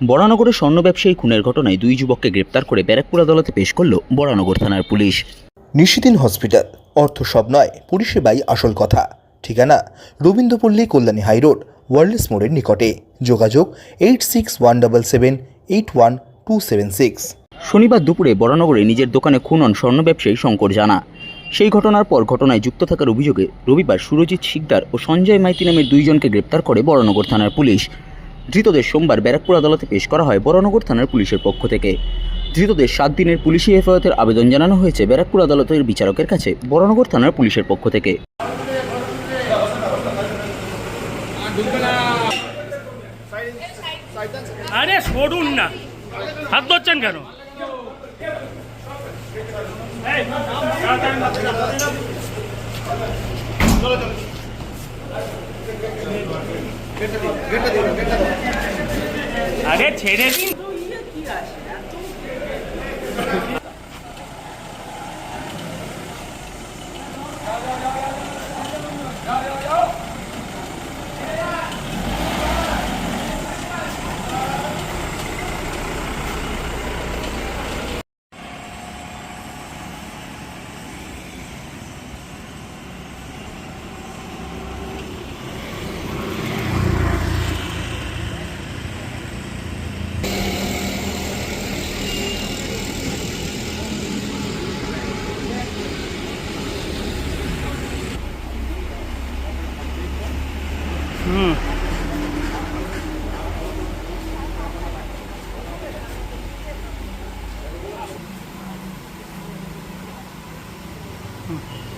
বরানগরে স্বর্ণ ব্যবসায়ী খুনের ঘটনায় দুই যুবককে গ্রেপ্তার করে ব্যারাকপুর আদালতে পেশ করল বরানগর থানার পুলিশ। নিশিদিন হসপিটাল অর্থ সব নয় পরিষেবাই আসল কথা। ঠিকানা রবীন্দ্রপল্লী কল্যাণী হাইরোড ওয়ার্ল্ডস মোড়ের নিকটে। যোগাযোগ eight six one double seven eight one two seven six. শনিবার দুপুরে বরানগরে নিজের দোকানে খুন হন স্বর্ণ ব্যবসায়ী শঙ্কর জানা। সেই ঘটনার পর ঘটনায় যুক্ত থাকার অভিযোগে রবিবার সুরজিৎ শিকদার ও সঞ্জয় মাইতি নামের দুইজনকে গ্রেপ্তার করে বরানগর থানার পুলিশ। ধৃতদের সোমবার ব্যারাকপুর আদালতে পেশ করা হয় বরানগর থানার পুলিশের পক্ষ থেকে। ধৃতদের সাত দিনের পুলিশি হেফাজতের আবেদন জানানো হয়েছে ব্যারাকপুর আদালতের বিচারকের কাছে বরানগর থানার পুলিশের পক্ষ থেকে। আরে সরুন না। হাত ধরছেন কেন? আরে ছেড়ে দিন 嗯。嗯